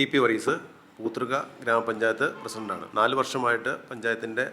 T P worries പൂത്തൃക ഗ്രാമപഞ്ചായത്ത് പ്രസിഡന്റാണ്. നാല് വർഷമായിട്ട് പഞ്ചായത്തിന്റെ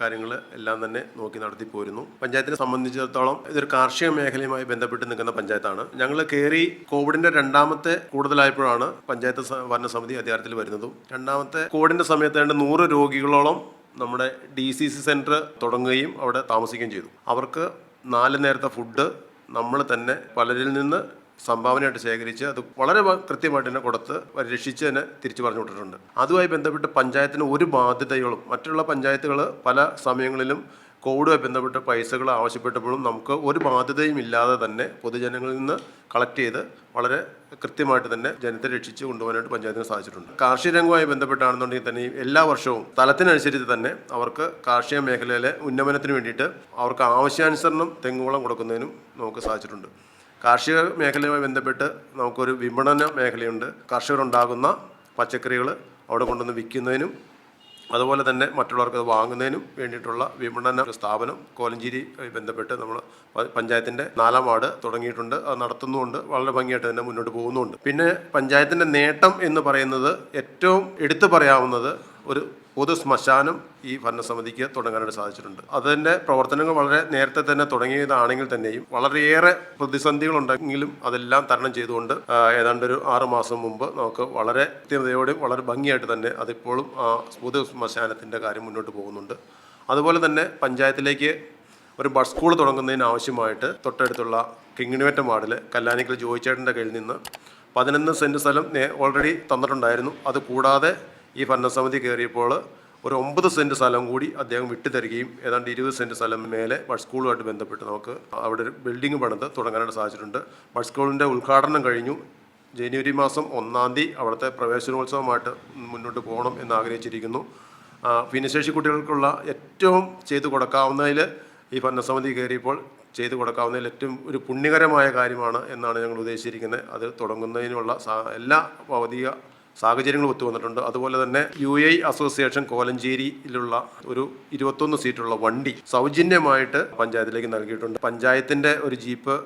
കാര്യങ്ങൾ എല്ലാം തന്നെ നോക്കി നടത്തി പോരുന്നു. പഞ്ചായത്തിനെ സംബന്ധിച്ചിടത്തോളം ഇതൊരു കാർഷിക മേഖലയുമായി ബന്ധപ്പെട്ട് നിൽക്കുന്ന പഞ്ചായത്താണ്. ഞങ്ങൾ കയറി കോവിഡിന്റെ രണ്ടാമത്തെ കൂടുതലായപ്പോഴാണ് പഞ്ചായത്ത് ഭരണസമിതി അധികാരത്തിൽ വരുന്നതും. രണ്ടാമത്തെ കോവിഡിന്റെ സമയത്ത് രണ്ട് നൂറ് രോഗികളോളം നമ്മുടെ ഡി സി സി സെന്റർ തുടങ്ങുകയും അവിടെ താമസിക്കുകയും ചെയ്തു. അവർക്ക് നാല് നേരത്തെ ഫുഡ് നമ്മൾ തന്നെ പലരിൽ നിന്ന് സംഭാവനയായിട്ട് ശേഖരിച്ച് അത് വളരെ കൃത്യമായിട്ട് തന്നെ കൊടുത്ത് രക്ഷിച്ച് തന്നെ തിരിച്ചു പറഞ്ഞു വിട്ടിട്ടുണ്ട് അതുമായി ബന്ധപ്പെട്ട് പഞ്ചായത്തിന് ഒരു ബാധ്യതകളും മറ്റുള്ള പഞ്ചായത്തുകൾ പല സമയങ്ങളിലും കോവിഡുമായി ബന്ധപ്പെട്ട് പൈസകൾ ആവശ്യപ്പെട്ടപ്പോഴും നമുക്ക് ഒരു ബാധ്യതയും ഇല്ലാതെ തന്നെ പൊതുജനങ്ങളിൽ നിന്ന് കളക്ട് ചെയ്ത് വളരെ കൃത്യമായിട്ട് തന്നെ ജനത്തെ രക്ഷിച്ച് കൊണ്ടുപോകാനായിട്ട് പഞ്ചായത്തിന് സാധിച്ചിട്ടുണ്ട്. കാർഷിക രംഗവുമായി ബന്ധപ്പെട്ടാണെന്നുണ്ടെങ്കിൽ തന്നെ എല്ലാ വർഷവും തലത്തിനനുസരിച്ച് തന്നെ അവർക്ക് കാർഷിക മേഖലയിലെ ഉന്നമനത്തിന് വേണ്ടിയിട്ട് അവർക്ക് ആവശ്യാനുസരണം തെങ്ങുവളം കൊടുക്കുന്നതിനും നമുക്ക് സാധിച്ചിട്ടുണ്ട്. കാർഷിക മേഖലയുമായി ബന്ധപ്പെട്ട് നമുക്കൊരു വിപണന മേഖലയുണ്ട്. കർഷകരുണ്ടാകുന്ന പച്ചക്കറികൾ അവിടെ കൊണ്ടുവന്ന് വിൽക്കുന്നതിനും അതുപോലെ തന്നെ മറ്റുള്ളവർക്ക് അത് വാങ്ങുന്നതിനും വേണ്ടിയിട്ടുള്ള വിപണന സ്ഥാപനം കോലഞ്ചേരി ബന്ധപ്പെട്ട് നമ്മൾ പഞ്ചായത്തിന്റെ നാലാം വാർഡ് തുടങ്ങിയിട്ടുണ്ട്. അത് നടത്തുന്നുമുണ്ട്. വളരെ ഭംഗിയായിട്ട് തന്നെ മുന്നോട്ട് പോകുന്നുമുണ്ട്. പിന്നെ പഞ്ചായത്തിന്റെ നേട്ടം എന്ന് പറയുന്നത് ഏറ്റവും എടുത്തു പറയാവുന്നത് ഒരു പൊതു ശ്മശാനം ഈ ഭരണസമിതിക്ക് തുടങ്ങാനായിട്ട് സാധിച്ചിട്ടുണ്ട്. അതിന്റെ പ്രവർത്തനങ്ങൾ വളരെ നേരത്തെ തന്നെ തുടങ്ങിയതാണെങ്കിൽ തന്നെയും വളരെയേറെ പ്രതിസന്ധികളുണ്ടെങ്കിലും അതെല്ലാം തരണം ചെയ്തുകൊണ്ട് ഏതാണ്ട് ഒരു ആറ് മാസം മുമ്പ് നമുക്ക് വളരെ കൃത്യതയോടെയും വളരെ ഭംഗിയായിട്ട് തന്നെ അതിപ്പോഴും ആ പൊതു ശ്മശാനത്തിന്റെ കാര്യം മുന്നോട്ട് പോകുന്നുണ്ട്. അതുപോലെ തന്നെ പഞ്ചായത്തിലേക്ക് ഒരു ബസ് സ്കൂൾ തുടങ്ങുന്നതിന് ആവശ്യമായിട്ട് തൊട്ടടുത്തുള്ള കിങ്ങിണിവറ്റം വാർഡിൽ കല്ലാനിക്കൽ ജോയിച്ചേട്ടന്റെ കയ്യിൽ നിന്ന് പതിനൊന്ന് സെന്റ് സ്ഥലം ഓൾറെഡി തന്നിട്ടുണ്ടായിരുന്നു. അത് കൂടാതെ ഈ ഭരണസമിതി കയറിയപ്പോൾ ഒരു ഒമ്പത് സെന്റ് സ്ഥലം കൂടി അദ്ദേഹം വിട്ടുതരികയും ഏതാണ്ട് ഇരുപത് സെന്റ് സ്ഥലം മേലെ ബഡ് സ്കൂളുമായിട്ട് ബന്ധപ്പെട്ട് നമുക്ക് അവിടെ ഒരു ബിൽഡിംഗ് പണിത് തുടങ്ങാനായിട്ട് സാധിച്ചിട്ടുണ്ട്. ബഡ് സ്കൂളിന്റെ ഉദ്ഘാടനം കഴിഞ്ഞു. ജനുവരി മാസം ഒന്നാം തീയതി അവിടുത്തെ പ്രവേശനോത്സവമായിട്ട് മുന്നോട്ട് പോകണം എന്ന് ആഗ്രഹിച്ചിരിക്കുന്നു. ഭിന്നശേഷി കുട്ടികൾക്കുള്ള ഏറ്റവും ചെയ്തു കൊടുക്കാവുന്നതിൽ ഈ ഭരണസമിതി കയറിയപ്പോൾ ചെയ്തു കൊടുക്കാവുന്നതിൽ ഏറ്റവും ഒരു പുണ്യകരമായ കാര്യമാണ് എന്നാണ് ഞങ്ങൾ ഉദ്ദേശിച്ചിരിക്കുന്നത്. അത് തുടങ്ങുന്നതിനുള്ള എല്ലാ ഭൗതിക സാഹചര്യങ്ങളും ഒത്തു വന്നിട്ടുണ്ട്. അതുപോലെ തന്നെ യു ഐ അസോസിയേഷൻ കോലഞ്ചേരിയിലുള്ള ഒരു ഇരുപത്തൊന്ന് സീറ്റുള്ള വണ്ടി സൗജന്യമായിട്ട് പഞ്ചായത്തിലേക്ക് നൽകിയിട്ടുണ്ട്. പഞ്ചായത്തിന്റെ ഒരു ജീപ്പ്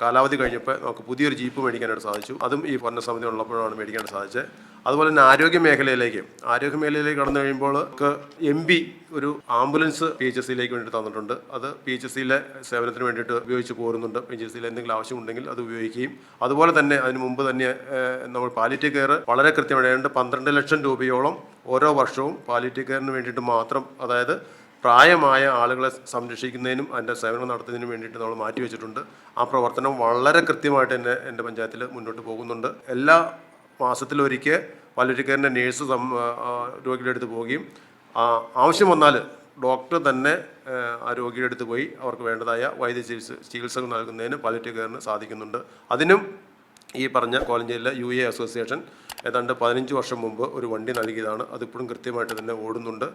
കാലാവധി കഴിഞ്ഞപ്പോൾ നമുക്ക് പുതിയൊരു ജീപ്പ് മേടിക്കാനായിട്ട് സാധിച്ചു. അതും ഈ ഭരണസമിതി ഉള്ളപ്പോഴാണ് മേടിക്കാൻ സാധിച്ചത്. അതുപോലെ തന്നെ ആരോഗ്യ മേഖലയിലേക്ക് ആരോഗ്യ മേഖലയിലേക്ക് കടന്നു കഴിയുമ്പോൾ എം ബി ഒരു ആംബുലൻസ് പി എച്ച് എസ് സിയിലേക്ക് വേണ്ടിയിട്ട് തന്നിട്ടുണ്ട്. അത് പി എച്ച് എസ് സിയിലെ സേവനത്തിന് വേണ്ടിയിട്ട് ഉപയോഗിച്ച് പോരുന്നുണ്ട്. പി എച്ച് എസ് സിയിൽ എന്തെങ്കിലും ആവശ്യമുണ്ടെങ്കിൽ അത് ഉപയോഗിക്കുകയും അതുപോലെ തന്നെ അതിന് മുമ്പ് തന്നെ നമ്മൾ പാലിറ്റീവ് കെയർ വളരെ കൃത്യമായിട്ട് പന്ത്രണ്ട് ലക്ഷം രൂപയോളം ഓരോ വർഷവും പാലിറ്റീവ് കെയറിന് വേണ്ടിയിട്ട് മാത്രം അതായത് പ്രായമായ ആളുകളെ സംരക്ഷിക്കുന്നതിനും അതിന്റെ സേവനം നടത്തുന്നതിനും വേണ്ടിയിട്ട് നമ്മൾ മാറ്റിവെച്ചിട്ടുണ്ട് ആ പ്രവർത്തനം വളരെ കൃത്യമായിട്ട് തന്നെ എന്റെ പഞ്ചായത്തിൽ മുന്നോട്ട് പോകുന്നുണ്ട്. എല്ലാ മാസത്തിലൊരിക്കൽ പാലിറ്റിക്കറിന്റെ നേഴ്സ് രോഗിയുടെ അടുത്ത് പോവുകയും ആവശ്യം വന്നാൽ ഡോക്ടർ തന്നെ ആ, രോഗിയുടെ അടുത്ത് പോയി അവർക്ക് വേണ്ടതായ വൈദ്യ ചികിത്സ ചികിത്സകൾ നൽകുന്നതിന് പാലിറ്റീവ് സാധിക്കുന്നുണ്ട്. അതിനും ഈ പറഞ്ഞ കോലഞ്ചേരിയിലെ യു എ അസോസിയേഷൻ ഏതാണ്ട് പതിനഞ്ച് വർഷം മുമ്പ് ഒരു വണ്ടി നൽകിയതാണ്. അതിപ്പോഴും കൃത്യമായിട്ട് തന്നെ ഓടുന്നുണ്ട്.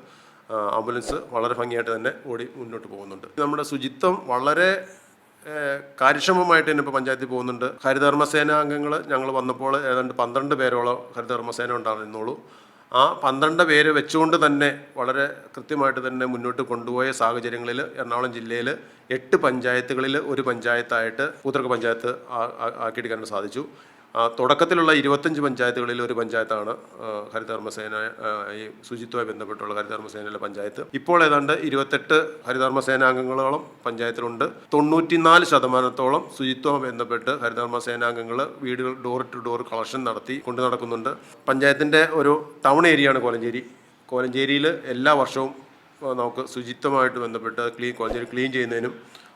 ആംബുലൻസ് വളരെ ഭംഗിയായിട്ട് തന്നെ ഓടി മുന്നോട്ട് പോകുന്നുണ്ട്. നമ്മുടെ ശുചിത്വം വളരെ കാര്യക്ഷമമായിട്ട് തന്നെ ഇപ്പോൾ പഞ്ചായത്തിൽ പോകുന്നുണ്ട്. ഹരിതകർമ്മസേന അംഗങ്ങൾ ഞങ്ങൾ വന്നപ്പോൾ ഏതാണ്ട് പന്ത്രണ്ട് പേരോളം ഹരിതകർമ്മസേന ഉണ്ടായിരുന്നുള്ളൂ. ആ പന്ത്രണ്ട് പേര് വെച്ചുകൊണ്ട് തന്നെ വളരെ കൃത്യമായിട്ട് തന്നെ മുന്നോട്ട് കൊണ്ടുപോയ സാഹചര്യങ്ങളിൽ എറണാകുളം ജില്ലയിൽ എട്ട് പഞ്ചായത്തുകളിൽ ഒരു പഞ്ചായത്തായിട്ട് പൂത്തർക്ക പഞ്ചായത്ത് ആ- ആ- ആക്കിയെടുക്കാൻ സാധിച്ചു. തുടക്കത്തിലുള്ള ഇരുപത്തഞ്ച് പഞ്ചായത്തുകളിൽ ഒരു പഞ്ചായത്താണ് ഹരിതകർമ്മസേന ഈ ശുചിത്വമായി ബന്ധപ്പെട്ടുള്ള ഹരിതകർമ്മസേനയിലെ പഞ്ചായത്ത്. ഇപ്പോൾ ഏതാണ്ട് ഇരുപത്തെട്ട് ഹരിതകർമ്മസേനാംഗങ്ങളോളം പഞ്ചായത്തിലുണ്ട്. തൊണ്ണൂറ്റിനാല് ശതമാനത്തോളം ശുചിത്വമായി ബന്ധപ്പെട്ട് ഹരിതകർമ്മസേനാംഗങ്ങൾ വീടുകൾ ഡോർ ടു ഡോർ കളക്ഷൻ നടത്തി കൊണ്ടു നടക്കുന്നുണ്ട്. പഞ്ചായത്തിന്റെ ഒരു ടൗൺ ഏരിയയാണ് കോലഞ്ചേരി. കോലഞ്ചേരിയിൽ എല്ലാ വർഷവും നമുക്ക് ശുചിത്വമായിട്ട് ബന്ധപ്പെട്ട് ക്ലീൻ കോലഞ്ചേരി ക്ലീൻ ചെയ്യുന്നതിനും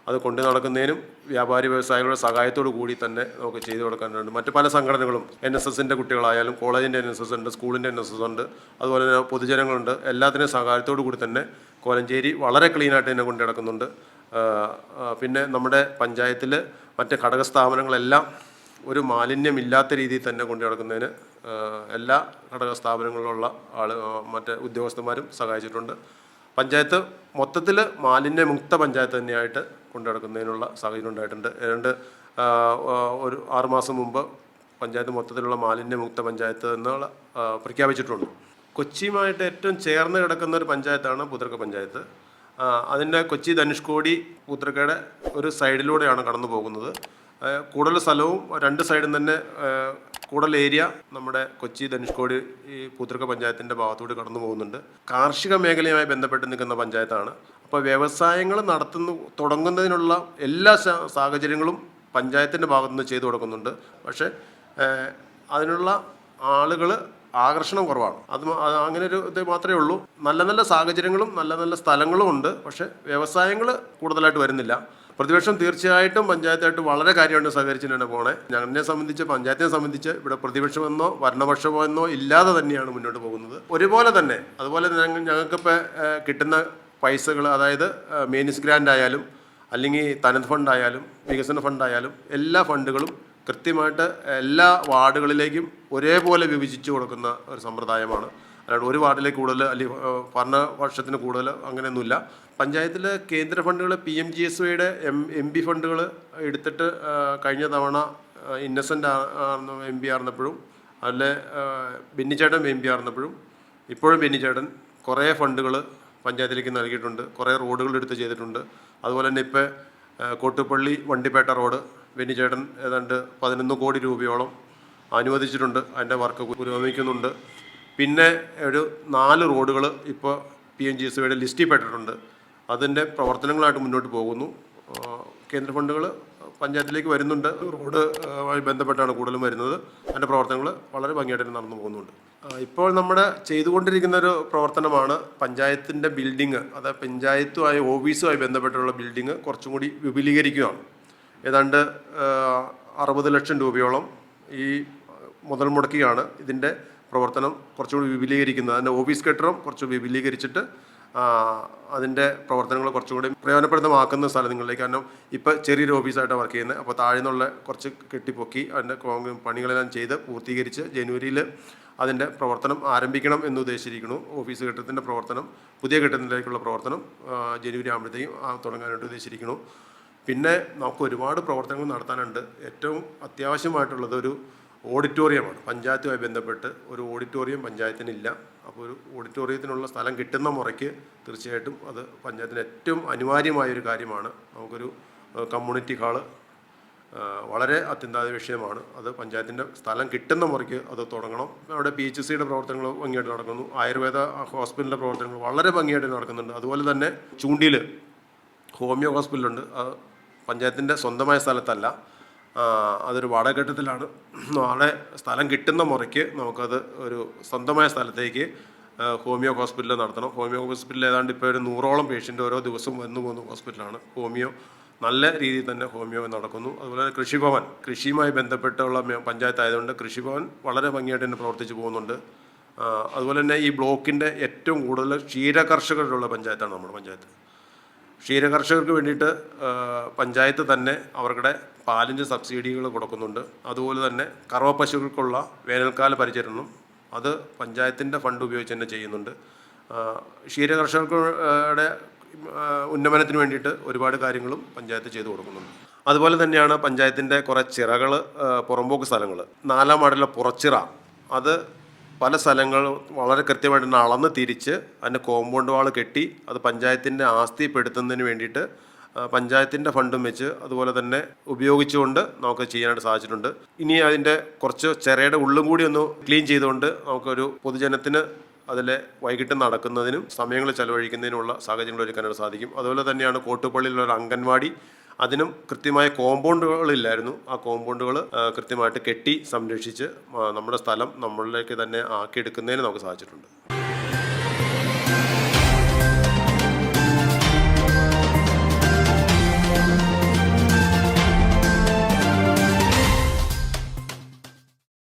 അത് കൊണ്ടു നടക്കുന്നതിനും വ്യാപാരി വ്യവസായികളുടെ സഹായത്തോടു കൂടി തന്നെ നമുക്ക് ചെയ്തു കൊടുക്കാനുണ്ട്. മറ്റ് പല സംഘടനകളും എൻ എസ് എസിന്റെ കുട്ടികളായാലും കോളേജിന്റെ എൻ എസ് എസ് ഉണ്ട് സ്കൂളിന്റെ എൻ എസ് എസ് ഉണ്ട് അതുപോലെ തന്നെ പൊതുജനങ്ങളുണ്ട്. എല്ലാത്തിനും സഹായത്തോടു കൂടി തന്നെ കോലഞ്ചേരി വളരെ ക്ലീനായിട്ട് തന്നെ കൊണ്ടു നടക്കുന്നുണ്ട്. പിന്നെ നമ്മുടെ പഞ്ചായത്തിൽ മറ്റ് ഘടക സ്ഥാപനങ്ങളെല്ലാം ഒരു മാലിന്യമില്ലാത്ത രീതിയിൽ തന്നെ കൊണ്ടു നടക്കുന്നതിന് എല്ലാ ഘടക സ്ഥാപനങ്ങളിലുള്ള ആൾ മറ്റ് ഉദ്യോഗസ്ഥന്മാരും സഹായിച്ചിട്ടുണ്ട്. പഞ്ചായത്ത് മൊത്തത്തിൽ മാലിന്യമുക്ത പഞ്ചായത്ത് തന്നെയായിട്ട് കൊണ്ടു നടക്കുന്നതിനുള്ള സാഹചര്യം ഉണ്ടായിട്ടുണ്ട്. ആ, ഒരു ആറുമാസം മുമ്പ് പഞ്ചായത്ത് മൊത്തത്തിലുള്ള മാലിന്യമുക്ത പഞ്ചായത്ത് എന്നുള്ള പ്രഖ്യാപിച്ചിട്ടുണ്ട്. കൊച്ചിയുമായിട്ട് ഏറ്റവും ചേർന്ന് കിടക്കുന്ന ഒരു പഞ്ചായത്താണ് പുതർക്ക പഞ്ചായത്ത്. അതിന്റെ കൊച്ചി ധനുഷ്കോടി പുത്രക്കയുടെ ഒരു സൈഡിലൂടെയാണ് കടന്നു പോകുന്നത് കൂടുതൽ സ്ഥലവും രണ്ട് സൈഡും തന്നെ കൂടുതൽ ഏരിയ നമ്മുടെ കൊച്ചി ധനുഷ്കോടി ഈ പൂത്തൃക്ക പഞ്ചായത്തിന്റെ ഭാഗത്തൂടെ കടന്നു പോകുന്നുണ്ട്. കാർഷിക മേഖലയുമായി ബന്ധപ്പെട്ട് നിൽക്കുന്ന പഞ്ചായത്താണ്. അപ്പോൾ വ്യവസായങ്ങൾ നടത്തുന്ന തുടങ്ങുന്നതിനുള്ള എല്ലാ സാഹചര്യങ്ങളും പഞ്ചായത്തിന്റെ ഭാഗത്തുനിന്ന് ചെയ്തു കൊടുക്കുന്നുണ്ട്. പക്ഷേ അതിനുള്ള ആളുകൾ ആകർഷണം കുറവാണ്. അത് അങ്ങനെ ഒരു ഇത് മാത്രമേ ഉള്ളൂ. നല്ല നല്ല സാഹചര്യങ്ങളും നല്ല നല്ല സ്ഥലങ്ങളും ഉണ്ട്. പക്ഷേ വ്യവസായങ്ങൾ കൂടുതലായിട്ട് വരുന്നില്ല. പ്രതിപക്ഷം തീർച്ചയായിട്ടും പഞ്ചായത്തായിട്ട് വളരെ കാര്യമായിട്ട് സഹകരിച്ചിട്ടാണ് പോണേ. ഞങ്ങളെ സംബന്ധിച്ച് പഞ്ചായത്തിനെ സംബന്ധിച്ച് ഇവിടെ പ്രതിപക്ഷമെന്നോ ഭരണപക്ഷമെന്നോ ഇല്ലാതെ തന്നെയാണ് മുന്നോട്ട് പോകുന്നത്. ഒരുപോലെ തന്നെ അതുപോലെ ഞങ്ങൾ ഞങ്ങൾക്കിപ്പോൾ കിട്ടുന്ന പൈസകൾ അതായത് മേനിസ് ഗ്രാൻഡ് ആയാലും അല്ലെങ്കിൽ തനത് ഫണ്ടായാലും വികസന ഫണ്ടായാലും എല്ലാ ഫണ്ടുകളും കൃത്യമായിട്ട് എല്ലാ വാർഡുകളിലേക്കും ഒരേപോലെ വിഭജിച്ച് കൊടുക്കുന്ന ഒരു സമ്പ്രദായമാണ്. അല്ലാണ്ട് ഒരു വാർഡിലെ കൂടുതൽ അല്ലെങ്കിൽ ഭരണ വർഷത്തിന് കൂടുതൽ അങ്ങനെയൊന്നുമില്ല. പഞ്ചായത്തിലെ കേന്ദ്ര ഫണ്ടുകൾ പി എം ജി എസ് വൈയുടെ എം എം പി ഫണ്ടുകൾ എടുത്തിട്ട് കഴിഞ്ഞ തവണ ഇന്നസെന്റ് എം പി ആർന്നപ്പോഴും അതിലെ ബെന്നിച്ചേട്ടൻ എം പി ആർന്നപ്പോഴും ഇപ്പോഴും ബെന്നിച്ചേട്ടൻ കുറേ ഫണ്ടുകൾ പഞ്ചായത്തിലേക്ക് നൽകിയിട്ടുണ്ട്. കുറേ റോഡുകൾ എടുത്ത് ചെയ്തിട്ടുണ്ട്. അതുപോലെ തന്നെ ഇപ്പോൾ കോട്ടുപള്ളി വണ്ടിപ്പേട്ട റോഡ് ബെന്നിച്ചേട്ടൻ ഏതാണ്ട് പതിനൊന്ന് കോടി രൂപയോളം അനുവദിച്ചിട്ടുണ്ട്. അതിന്റെ വർക്ക് പുരോഗമിക്കുന്നുണ്ട്. പിന്നെ ഒരു നാല് റോഡുകൾ ഇപ്പോൾ പി എം ജി എസ് വൈയുടെ ലിസ്റ്റിൽ പെട്ടിട്ടുണ്ട്. അതിന്റെ പ്രവർത്തനങ്ങളായിട്ട് മുന്നോട്ട് പോകുന്നു. കേന്ദ്ര ഫണ്ടുകൾ പഞ്ചായത്തിലേക്ക് വരുന്നുണ്ട്. റോഡ് ആയി ബന്ധപ്പെട്ടാണ് കൂടുതലും വരുന്നത്. അതിന്റെ പ്രവർത്തനങ്ങൾ വളരെ ഭംഗിയായിട്ട് നടന്നു പോകുന്നുണ്ട്. ഇപ്പോൾ നമ്മുടെ ചെയ്തുകൊണ്ടിരിക്കുന്ന ഒരു പ്രവർത്തനമാണ് പഞ്ചായത്തിന്റെ ബിൽഡിങ് അതായത് പഞ്ചായത്തുമായി ഓഫീസുമായി ബന്ധപ്പെട്ടുള്ള ബിൽഡിങ് കുറച്ചും കൂടി വിപുലീകരിക്കുകയാണ്. ഏതാണ്ട് അറുപത് ലക്ഷം രൂപയോളം ഈ മുതൽ മുടക്കിയാണ് ഇതിന്റെ പ്രവർത്തനം കുറച്ചുകൂടി വിപുലീകരിക്കുന്നത് അതിന്റെ ഓഫീസ് കെട്ടിടം കുറച്ച് വിപുലീകരിച്ചിട്ട് അതിന്റെ പ്രവർത്തനങ്ങൾ കുറച്ചുകൂടി പ്രയോജനപ്രദമാക്കുന്ന സ്ഥലങ്ങളിലേക്ക് കാരണം ഇപ്പോൾ ചെറിയൊരു ഓഫീസായിട്ടാണ് വർക്ക് ചെയ്യുന്നത്. അപ്പോൾ താഴെ നിന്നുള്ള കുറച്ച് കെട്ടിപ്പൊക്കി അതിന്റെ പണികളെല്ലാം ചെയ്ത് പൂർത്തീകരിച്ച് ജനുവരിയിൽ അതിന്റെ പ്രവർത്തനം ആരംഭിക്കണം എന്ന് ഉദ്ദേശിച്ചിരിക്കുന്നു. ഓഫീസ് കെട്ടിടത്തിന്റെ പ്രവർത്തനം പുതിയ കെട്ടിടത്തിലേക്കുള്ള പ്രവർത്തനം ജനുവരി ആകുമ്പോഴത്തേക്കും തുടങ്ങാനായിട്ട് ഉദ്ദേശിച്ചിരിക്കുന്നു. പിന്നെ നമുക്ക് ഒരുപാട് പ്രവർത്തനങ്ങൾ നടത്താനുണ്ട്. ഏറ്റവും അത്യാവശ്യമായിട്ടുള്ളത് ഒരു ഓഡിറ്റോറിയമാണ്. പഞ്ചായത്തുമായി ബന്ധപ്പെട്ട് ഒരു ഓഡിറ്റോറിയം പഞ്ചായത്തിനില്ല. അപ്പോൾ ഒരു ഓഡിറ്റോറിയത്തിനുള്ള സ്ഥലം കിട്ടുന്ന മുറയ്ക്ക് തീർച്ചയായിട്ടും അത് പഞ്ചായത്തിന് ഏറ്റവും അനിവാര്യമായ ഒരു കാര്യമാണ്. നമുക്കൊരു കമ്മ്യൂണിറ്റി ഹാൾ വളരെ അത്യന്താപേക്ഷിതമാണ് അത് പഞ്ചായത്തിന്റെ സ്ഥലം കിട്ടുന്ന മുറയ്ക്ക് അത് തുടങ്ങണം. അവിടെ പി എച്ച് സിയുടെ പ്രവർത്തനങ്ങൾ ഭംഗിയായിട്ട് നടക്കുന്നു. ആയുർവേദ ഹോസ്പിറ്റലിന്റെ പ്രവർത്തനങ്ങൾ വളരെ ഭംഗിയായിട്ട് നടക്കുന്നുണ്ട്. അതുപോലെ തന്നെ ചൂണ്ടിയിൽ ഹോമിയോ ഹോസ്പിറ്റലുണ്ട്. പഞ്ചായത്തിന്റെ സ്വന്തമായ സ്ഥലത്തല്ല. അതൊരു വാടകഘട്ടത്തിലാണ് നാളെ സ്ഥലം കിട്ടുന്ന മുറയ്ക്ക് നമുക്കത് ഒരു സ്വന്തമായ സ്ഥലത്തേക്ക് ഹോമിയോ ഹോസ്പിറ്റൽ നടത്തണം. ഹോമിയോ ഹോസ്പിറ്റലിൽ ഏതാണ്ട് ഇപ്പോൾ ഒരു നൂറോളം പേഷ്യന്റ് ഓരോ ദിവസവും വന്നു പോകുന്ന ഹോസ്പിറ്റലാണ്. ഹോമിയോ നല്ല രീതിയിൽ തന്നെ ഹോമിയോ നടക്കുന്നു. അതുപോലെ തന്നെ കൃഷിഭവൻ കൃഷിയുമായി ബന്ധപ്പെട്ടുള്ള പഞ്ചായത്ത് ആയതുകൊണ്ട് കൃഷിഭവൻ വളരെ ഭംഗിയായിട്ട് തന്നെ പ്രവർത്തിച്ചു പോകുന്നുണ്ട്. അതുപോലെ തന്നെ ഈ ബ്ലോക്കിന്റെ ഏറ്റവും കൂടുതൽ ക്ഷീരകർഷകരുള്ള പഞ്ചായത്താണ് നമ്മുടെ പഞ്ചായത്ത്. ക്ഷീരകർഷകർക്ക് വേണ്ടിയിട്ട് പഞ്ചായത്ത് തന്നെ അവരുടെ പാലിന്റെ സബ്സിഡികൾ കൊടുക്കുന്നുണ്ട്. അതുപോലെ തന്നെ കറവ പശുക്കൾക്കുള്ള വേനൽക്കാല പരിചരണം അത് പഞ്ചായത്തിന്റെ ഫണ്ട് ഉപയോഗിച്ച് തന്നെ ചെയ്യുന്നുണ്ട്. ക്ഷീരകർഷകരുടെ ഉന്നമനത്തിന് വേണ്ടിയിട്ട് ഒരുപാട് കാര്യങ്ങളും പഞ്ചായത്ത് ചെയ്തു കൊടുക്കുന്നുണ്ട്. അതുപോലെ തന്നെയാണ് പഞ്ചായത്തിന്റെ കുറേ ചിറകൾ പുറമ്പോക്ക് സ്ഥലങ്ങൾ. നാലാം വാർഡിലെ പുറച്ചിറ അത് പല സ്ഥലങ്ങളും വളരെ കൃത്യമായിട്ട് തന്നെ അളന്ന് തിരിച്ച് അതിന്റെ കോമ്പൗണ്ട് വാൾ കെട്ടി അത് പഞ്ചായത്തിന്റെ ആസ്തിപ്പെടുത്തുന്നതിന് വേണ്ടിയിട്ട് പഞ്ചായത്തിന്റെ ഫണ്ടും വെച്ച് അതുപോലെ തന്നെ ഉപയോഗിച്ചുകൊണ്ട് നമുക്ക് ചെയ്യാനായിട്ട് സാധിച്ചിട്ടുണ്ട്. ഇനി അതിന്റെ കുറച്ച് ചെറയുടെ ഉള്ളും കൂടി ഒന്ന് ക്ലീൻ ചെയ്തുകൊണ്ട് നമുക്കൊരു പൊതുജനത്തിന് അതിലെ വൈകിട്ട് നടക്കുന്നതിനും സമയങ്ങൾ ചെലവഴിക്കുന്നതിനുമുള്ള സാഹചര്യങ്ങൾ ഒരുക്കാനായിട്ട് സാധിക്കും. അതുപോലെ തന്നെയാണ് കോട്ടുപള്ളിയിലുള്ള അംഗൻവാടി അതിനും കൃത്യമായ കോമ്പൗണ്ടുകളില്ലായിരുന്നു. ആ കോമ്പൗണ്ടുകൾ കൃത്യമായിട്ട് കെട്ടി സംരക്ഷിച്ച് നമ്മുടെ സ്ഥലം നമ്മളിലേക്ക് തന്നെ ആക്കിയെടുക്കുന്നതിന് നമുക്ക് സാധിച്ചിട്ടുണ്ട്.